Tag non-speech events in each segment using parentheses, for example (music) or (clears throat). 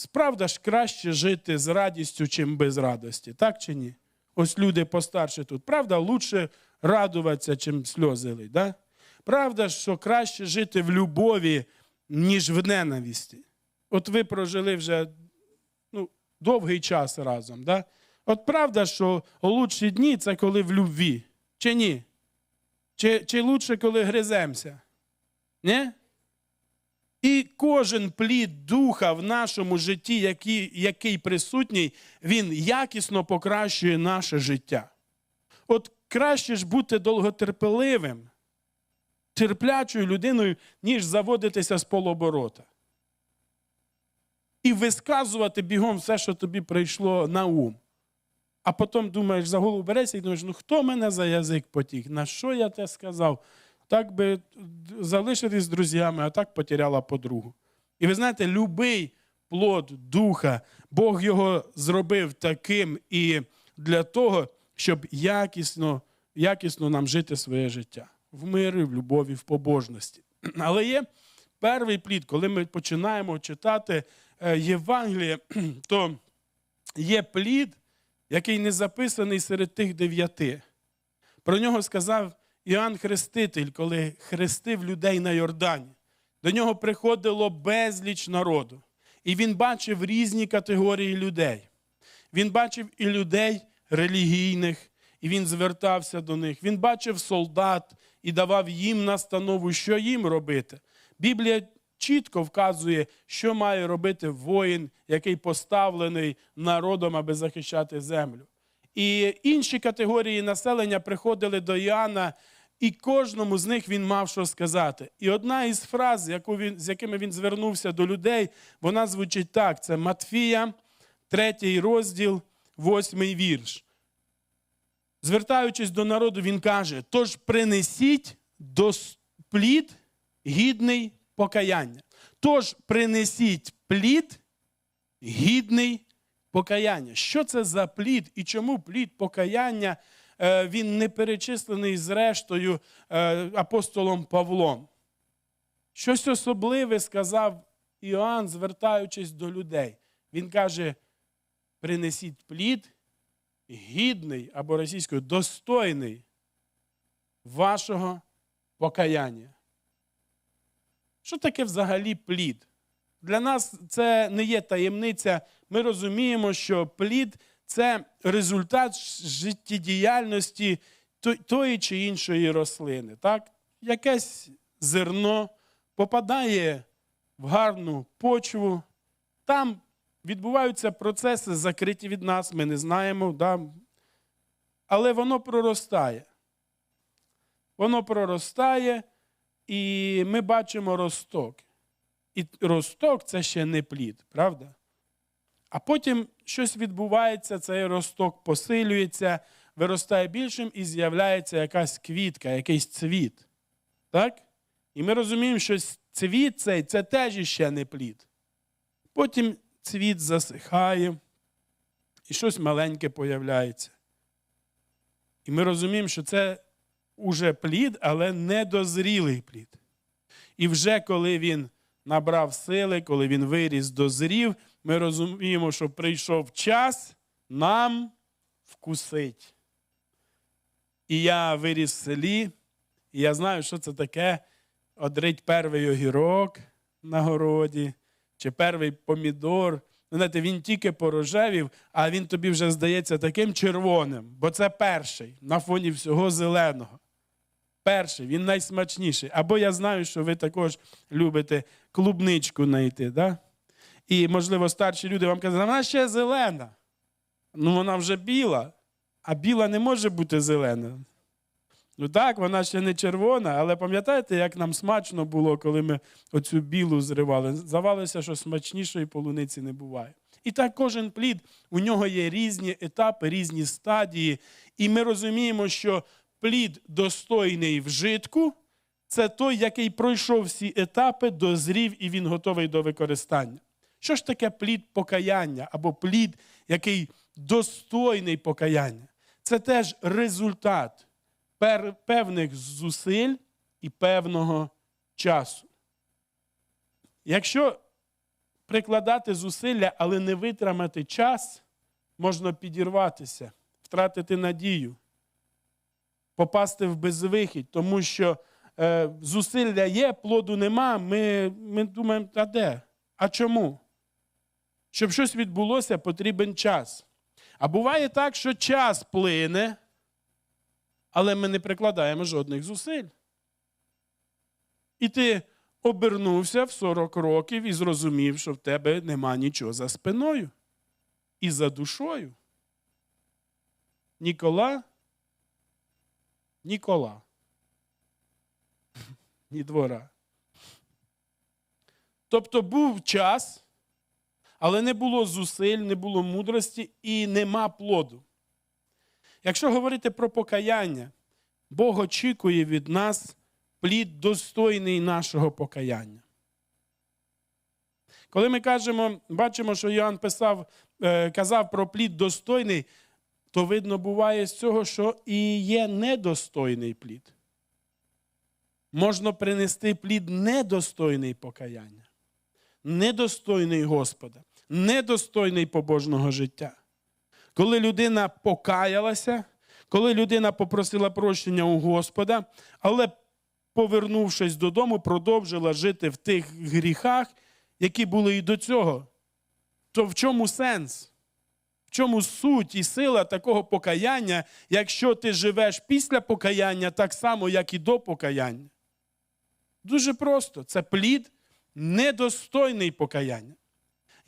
справда ж краще жити з радістю, чим без радості, так чи ні? Ось люди постарше тут. Правда, лучше радуватися, чим сльози лить, да? Правда, що краще жити в любові, ніж в ненависті. От ви прожили вже ну, довгий час разом. Да? От правда, що лучші дні це коли в любві. Чи ні? Чи, чи лучше, коли гриземося? Ні? І кожен плід духа в нашому житті, який, який присутній, він якісно покращує наше життя. От краще ж бути довготерпеливим, терплячою людиною, ніж заводитися з полоборота. І висказувати бігом все, що тобі прийшло на ум. А потім думаєш, за голову берешся і думаєш, ну хто мене за язик потік? На що я те сказав? Так би залишитись з друзями, а так потеряла подругу. І ви знаєте, любий плод духа, Бог його зробив таким і для того, щоб якісно, якісно нам жити своє життя в мирі, в любові, в побожності. (clears throat) Але є перший плід, коли ми починаємо читати е, Євангеліє, (clears throat) то є плід, який не записаний серед тих дев'яти. Про нього сказав Іоанн Хреститель, коли хрестив людей на Йордані. До нього приходило безліч народу. І він бачив різні категорії людей. Він бачив і людей релігійних, і він звертався до них. Він бачив солдат і давав їм настанову, що їм робити. Біблія чітко вказує, що має робити воїн, який поставлений народом, аби захищати землю. І інші категорії населення приходили до Іоанна, і кожному з них він мав що сказати. І одна із фраз, яку він, з якими він звернувся до людей, вона звучить так: це Матфія, третій розділ, восьмий вірш. Звертаючись до народу, він каже: тож принесіть плід гідний покаяння. Тож принесіть плід гідний покаяння. Що це за плід і чому плід покаяння він не перечислений зрештою е, апостолом Павлом? Щось особливе сказав Іоанн, звертаючись до людей. Він каже: принесіть плід гідний або російською достойний вашого покаяння. Що таке взагалі плід? Для нас це не є таємниця. Ми розуміємо, що плід це результат життєдіяльності тої чи іншої рослини. Так? Якесь зерно попадає в гарну почву, там відбуваються процеси, закриті від нас, ми не знаємо, да? але воно проростає. Воно проростає, і ми бачимо росток. І росток це ще не плід, правда? А потім щось відбувається, цей росток посилюється, виростає більшим і з'являється якась квітка, якийсь цвіт. Так? І ми розуміємо, що цвіт цей це теж іще не плід. Потім цвіт засихає, і щось маленьке появляється. І ми розуміємо, що це уже плід, але недозрілий плід. І вже коли він набрав сили, коли він виріс, дозрів, ми розуміємо, що прийшов час нам вкусить. І я виріс в селі, і я знаю, що це таке одрить перший огірок на городі, чи перший помідор. Ну, знаєте, Він тільки порожевів, а він тобі вже здається таким червоним, бо це перший на фоні всього зеленого. Перший, він найсмачніший. Або я знаю, що ви також любите клубничку знайти. Да? І, можливо, старші люди вам кажуть, вона ще зелена. Ну, вона вже біла, а біла не може бути зелена. Ну так, вона ще не червона, але пам'ятаєте, як нам смачно було, коли ми оцю білу зривали? Здавалося, що смачнішої полуниці не буває. І так кожен плід, у нього є різні етапи, різні стадії. І ми розуміємо, що плід достойний вжитку це той, який пройшов всі етапи, дозрів і він готовий до використання. Що ж таке плід покаяння або плід, який достойний покаяння? Це теж результат певних зусиль і певного часу. Якщо прикладати зусилля, але не витримати час, можна підірватися, втратити надію, попасти в безвихідь, тому що е, зусилля є, плоду нема. Ми, ми думаємо, а де? А чому? Щоб щось відбулося, потрібен час. А буває так, що час плине, але ми не прикладаємо жодних зусиль. І ти обернувся в 40 років і зрозумів, що в тебе нема нічого за спиною і за душою. Нікола, Нікола. Ні двора. Тобто був час, але не було зусиль, не було мудрості і нема плоду. Якщо говорити про покаяння, Бог очікує від нас плід достойний нашого покаяння. Коли ми кажемо, бачимо, що Йоанн писав, е, казав про плід достойний, то видно буває з цього, що і є недостойний плід. Можна принести плід недостойний покаяння, недостойний Господа, недостойний побожного життя. Коли людина покаялася, коли людина попросила прощення у Господа, але, повернувшись додому, продовжила жити в тих гріхах, які були і до цього, то в чому сенс? В чому суть і сила такого покаяння, якщо ти живеш після покаяння так само, як і до покаяння? Дуже просто. Це плід недостойний покаяння.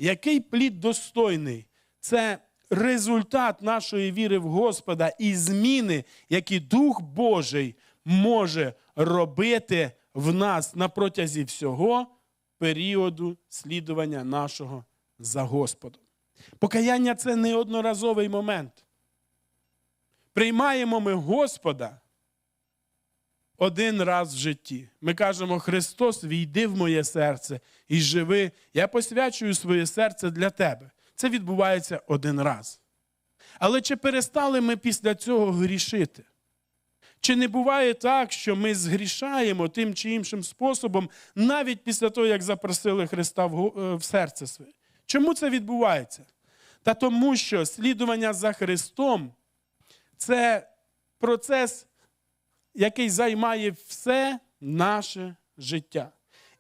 Який плід достойний? Це результат нашої віри в Господа і зміни, які Дух Божий може робити в нас на протязі всього періоду слідування нашого за Господом. Покаяння це не одноразовий момент. Приймаємо ми Господа один раз в житті. Ми кажемо, Христос, війди в моє серце і живи. Я посвячую своє серце для тебе. Це відбувається один раз. Але чи перестали ми після цього грішити? Чи не буває так, що ми згрішаємо тим чи іншим способом, навіть після того, як запросили Христа в серце своє? Чому це відбувається? Та тому, що слідування за Христом це процес, який займає все наше життя.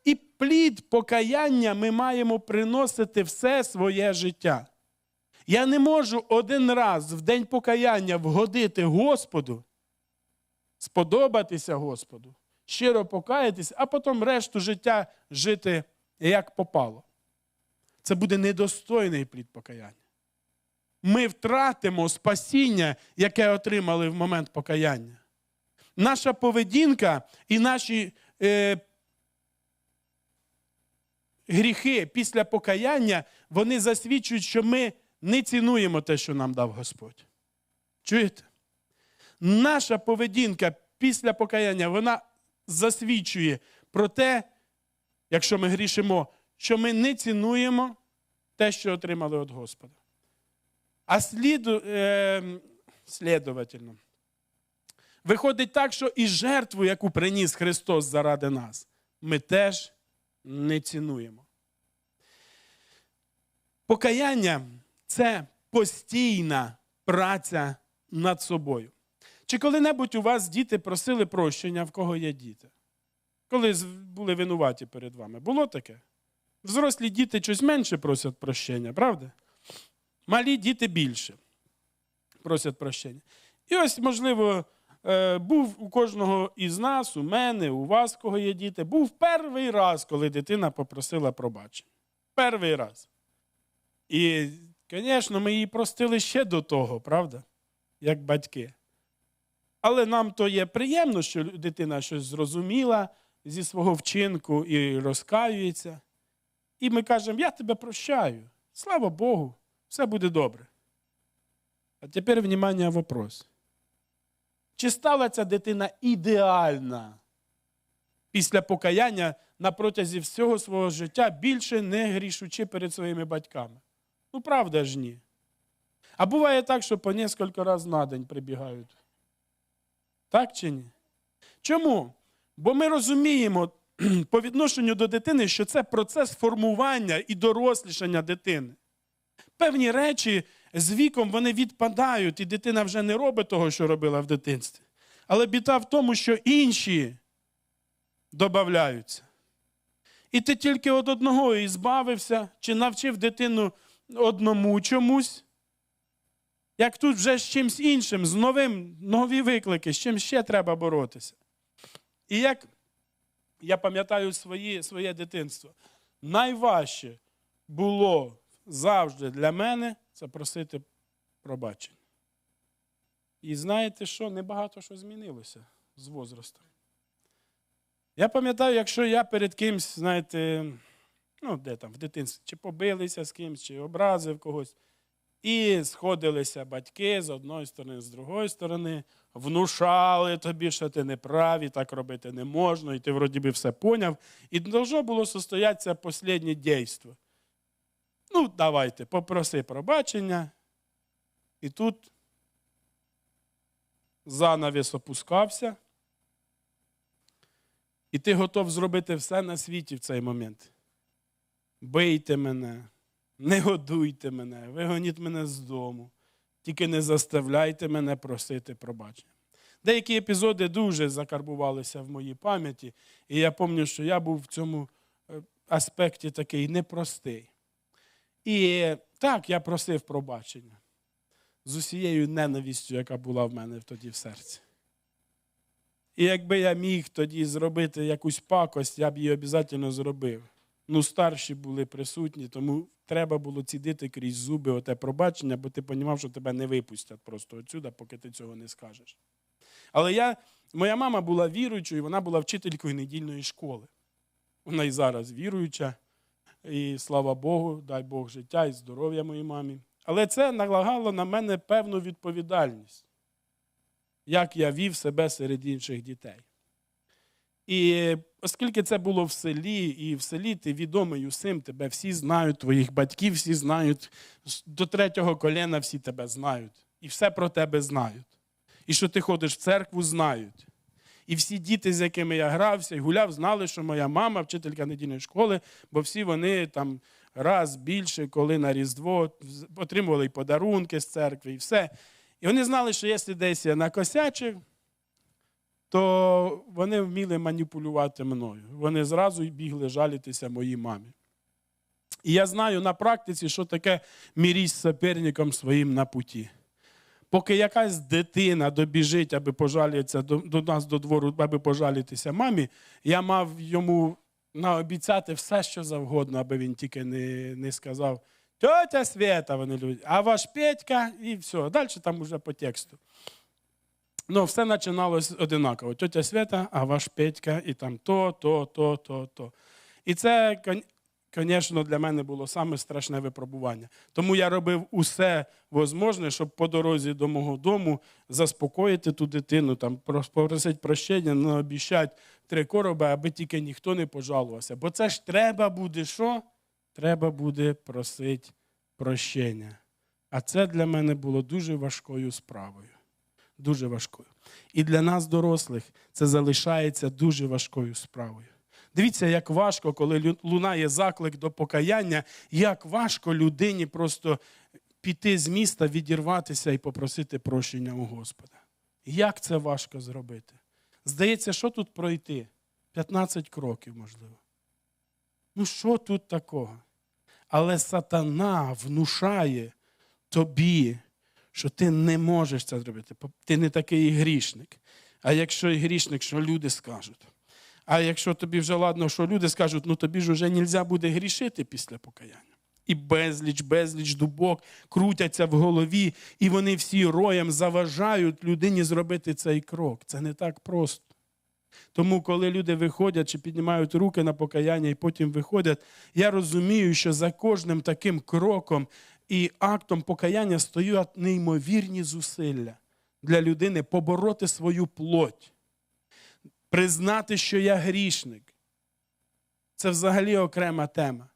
І плід покаяння ми маємо приносити все своє життя. Я не можу один раз в день покаяння вгодити Господу, сподобатися Господу, щиро покаятися, а потім решту життя жити як попало. Це буде недостойний плід покаяння. Ми втратимо спасіння, яке отримали в момент покаяння. Наша поведінка і наші е, гріхи після покаяння, вони засвідчують, що ми не цінуємо те, що нам дав Господь. Чуєте? Наша поведінка після покаяння, вона засвідчує про те, якщо ми грішимо, що ми не цінуємо те, що отримали від Господа. А сліду, е, слідовательно, виходить так, що і жертву, яку приніс Христос заради нас, ми теж не цінуємо. Покаяння це постійна праця над собою. Чи коли-небудь у вас діти просили прощення, в кого є діти? Коли були винуваті перед вами? Було таке? Взрослі діти щось менше просять прощення, правда? Малі діти більше просять прощення. І ось, можливо, був у кожного із нас, у мене, у вас, кого є діти, був перший раз, коли дитина попросила пробачення. Перший раз. І, звісно, ми її простили ще до того, правда? Як батьки. Але нам то є приємно, що дитина щось зрозуміла зі свого вчинку і розкаюється. І ми кажемо, я тебе прощаю. Слава Богу, все буде добре. А тепер, внимание, вопрос. Чи стала ця дитина ідеальна після покаяння на протязі всього свого життя, більше не грішучи перед своїми батьками? Ну, правда ж ні. А буває так, що по кілька разів на день прибігають. Так чи ні? Чому? Бо ми розуміємо, (clears throat) по відношенню до дитини, що це процес формування і дорослішання дитини. Певні речі з віком вони відпадають, і дитина вже не робить того, що робила в дитинстві. Але біда в тому, що інші додаються. І ти тільки від одного і збавився, чи навчив дитину одному чомусь, як тут вже з чимсь іншим, з новим, нові виклики, з чим ще треба боротися. І як я пам'ятаю свої, своє дитинство, найважче було завжди для мене це просити пробачення. І знаєте що? Небагато що змінилося з возрастом. Я пам'ятаю, якщо я перед кимсь, знаєте, ну, де там в дитинстві, чи побилися з кимсь, чи образив когось, і сходилися батьки з одної сторони, з другої сторони, внушали тобі, що ти не правий, так робити не можна, і ти вроді би все поняв. І должно було состоятися останнє дійство. Ну, давайте, попроси пробачення. І тут занавіс опускався. І ти готов зробити все на світі в цей момент. Бийте мене, не годуйте мене, вигоніть мене з дому, тільки не заставляйте мене просити пробачення. Деякі епізоди дуже закарбувалися в моїй пам'яті, і я пам'ятаю, що я був в цьому е, аспекті такий непростий. І так, я просив пробачення з усією ненавістю, яка була в мене тоді в серці. І якби я міг тоді зробити якусь пакость, я б її обов'язково зробив. Ну, старші були присутні, тому треба було цідити крізь зуби оте пробачення, бо ти розумів, що тебе не випустять просто отсюда, поки ти цього не скажеш. Але я, моя мама була віруючою, вона була вчителькою недільної школи. Вона і зараз віруюча. І слава Богу, дай Бог життя і здоров'я моїй мамі. Але це налагало на мене певну відповідальність, як я вів себе серед інших дітей. І оскільки це було в селі, і в селі ти відомий усім, тебе всі знають, твоїх батьків всі знають, до третього коліна всі тебе знають. І все про тебе знають. І що ти ходиш в церкву, знають. І всі діти, з якими я грався і гуляв, знали, що моя мама, вчителька недільної школи, бо всі вони там раз більше, коли на Різдво отримували й подарунки з церкви, і все. І вони знали, що якщо десь я накосячив, то вони вміли маніпулювати мною. Вони зразу бігли жалітися моїй мамі. І я знаю на практиці, що таке мірість з суперником своїм на путі. Поки якась дитина добіжить, аби пожалітися до, до нас до двору, аби пожалітися мамі, я мав йому наобіцяти все, що завгодно, аби він тільки не не сказав тьотя Свята, вони люблять, а ваш Петька, і все. Далі там уже по тексту. Ну, все починалось одинаково. Тьотя Свята, а ваш Петька, і там то, то, то, то, то. І це, звісно, для мене було саме страшне випробування. Тому я робив усе можливе, щоб по дорозі до мого дому заспокоїти ту дитину, там, попросити прощення, не обіщати три короби, аби тільки ніхто не пожалувався. Бо це ж треба буде що? Треба буде просити прощення. А це для мене було дуже важкою справою. Дуже важкою. І для нас, дорослих, це залишається дуже важкою справою. Дивіться, як важко, коли лунає заклик до покаяння, як важко людині просто піти з міста, відірватися і попросити прощення у Господа. Як це важко зробити? Здається, що тут пройти? 15 кроків, можливо. Ну, що тут такого? Але сатана внушає тобі, що ти не можеш це зробити. Ти не такий грішник. А якщо і грішник, що люди скажуть? А якщо тобі вже ладно, що люди скажуть, ну тобі ж вже не можна буде грішити після покаяння. І безліч, безліч дубок крутяться в голові, і вони всі роєм заважають людині зробити цей крок. Це не так просто. Тому, коли люди виходять чи піднімають руки на покаяння і потім виходять, я розумію, що за кожним таким кроком і актом покаяння стоять неймовірні зусилля для людини побороти свою плоть, признати, що я грішник. Це взагалі окрема тема.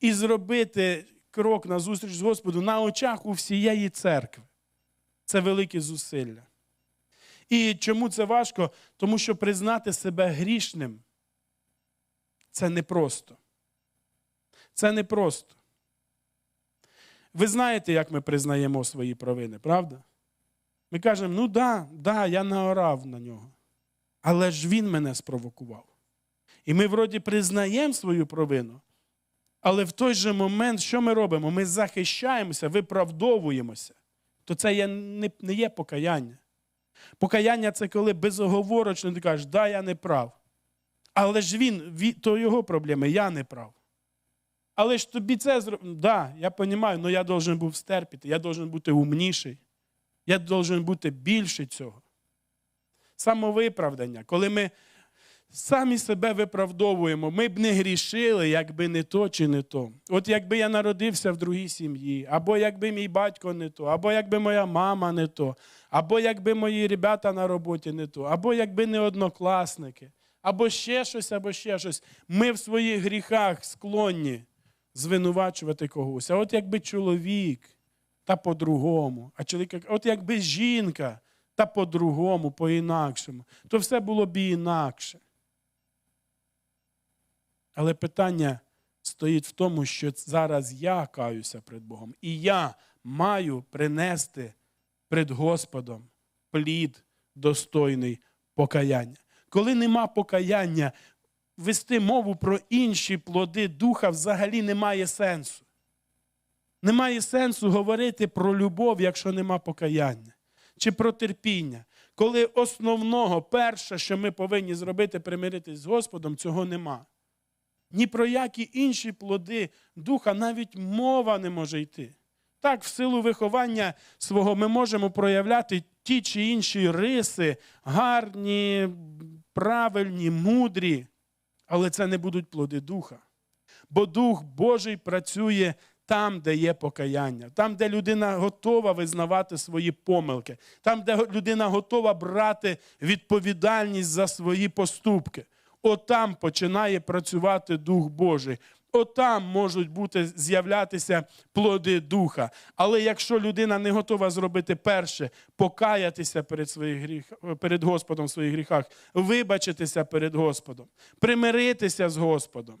І зробити крок на зустріч з Господом на очах у всієї церкви. Це великі зусилля. І чому це важко? Тому що признати себе грішним це непросто. Це непросто. Ви знаєте, як ми признаємо свої провини, правда? Ми кажемо, ну да, да, я наорав на нього. Але ж він мене спровокував. І ми вроді признаємо свою провину, але в той же момент, що ми робимо? Ми захищаємося, виправдовуємося. То це є, не, не є покаяння. Покаяння це коли безоговорочно ти кажеш, да, я не прав. Але ж він, то його проблеми, я не прав. Але ж тобі це зробив. Да, я розумію, але я должен був стерпіти, я должен бути умніший, я должен бути більше цього. Самовиправдання, коли ми самі себе виправдовуємо, ми б не грішили, якби не то чи не то. От якби я народився в другій сім'ї, або якби мій батько не то, або якби моя мама не то, або якби мої ребята на роботі не то, або якби не однокласники, або ще щось, або ще щось. Ми в своїх гріхах склонні звинувачувати когось. А от якби чоловік, та по-другому. А чоловік, от якби жінка, та по-другому, по-інакшому, то все було б інакше. Але питання стоїть в тому, що зараз я каюся перед Богом, і я маю принести перед Господом плід достойний покаяння. Коли нема покаяння, вести мову про інші плоди духа взагалі немає сенсу. Немає сенсу говорити про любов, якщо нема покаяння, чи про терпіння. Коли основного, перше, що ми повинні зробити, примиритись з Господом, цього нема. Ні про які інші плоди духа навіть мова не може йти. Так, в силу виховання свого ми можемо проявляти ті чи інші риси, гарні, правильні, мудрі, але це не будуть плоди духа. Бо Дух Божий працює там, де є покаяння, там, де людина готова визнавати свої помилки, там, де людина готова брати відповідальність за свої поступки. Отам починає працювати Дух Божий. Отам можуть бути з'являтися плоди духа. Але якщо людина не готова зробити перше, покаятися перед своїх гріх, перед Господом в своїх гріхах, вибачитися перед Господом, примиритися з Господом,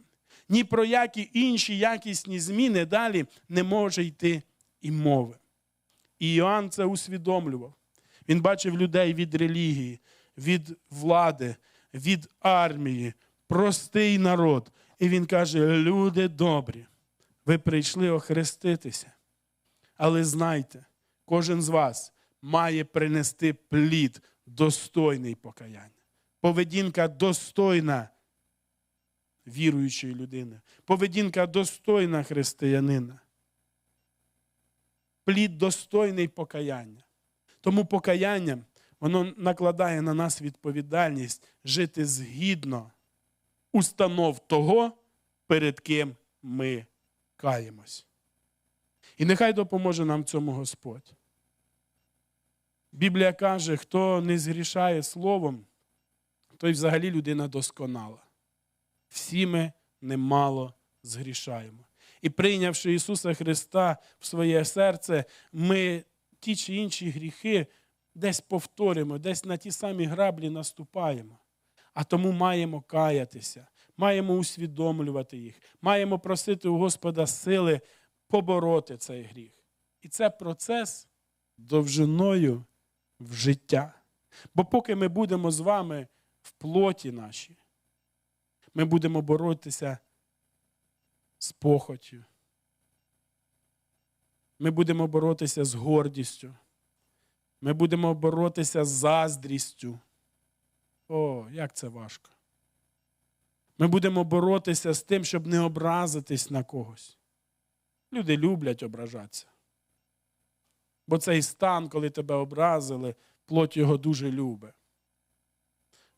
ні про які інші якісні зміни далі не може йти і мови. І Іоанн це усвідомлював. Він бачив людей від релігії, від влади, від армії, простий народ. І він каже: люди добрі, ви прийшли охреститися. Але знайте, кожен з вас має принести плід достойний покаяння. Поведінка достойна віруючої людини, поведінка достойна християнина. Плід достойний покаяння. Тому покаяння воно накладає на нас відповідальність жити згідно установ того, перед ким ми каємось. І нехай допоможе нам цьому Господь. Біблія каже, хто не згрішає словом, той взагалі людина досконала. Всі ми немало згрішаємо. І прийнявши Ісуса Христа в своє серце, ми ті чи інші гріхи десь повторимо, десь на ті самі граблі наступаємо. А тому маємо каятися, маємо усвідомлювати їх, маємо просити у Господа сили побороти цей гріх. І це процес довжиною в життя. Бо поки ми будемо з вами в плоті нашій, ми будемо боротися з похотю. Ми будемо боротися з гордістю. Ми будемо боротися з заздрістю. О, як це важко. Ми будемо боротися з тим, щоб не образитись на когось. Люди люблять ображатися. Бо цей стан, коли тебе образили, плоть його дуже любить.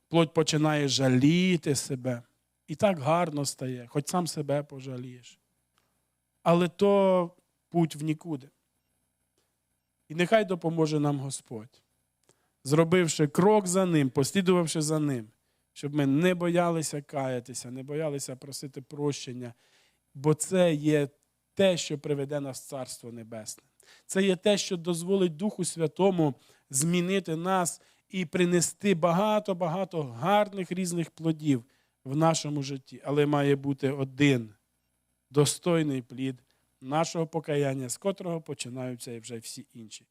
Плоть починає жаліти себе. І так гарно стає, хоч сам себе пожалієш. Але то путь в нікуди. І нехай допоможе нам Господь, зробивши крок за ним, послідувавши за ним, щоб ми не боялися каятися, не боялися просити прощення, бо це є те, що приведе нас в Царство Небесне. Це є те, що дозволить Духу Святому змінити нас і принести багато-багато гарних різних плодів в нашому житті, але має бути один достойний плід нашого покаяння, з котрого починаються вже всі інші.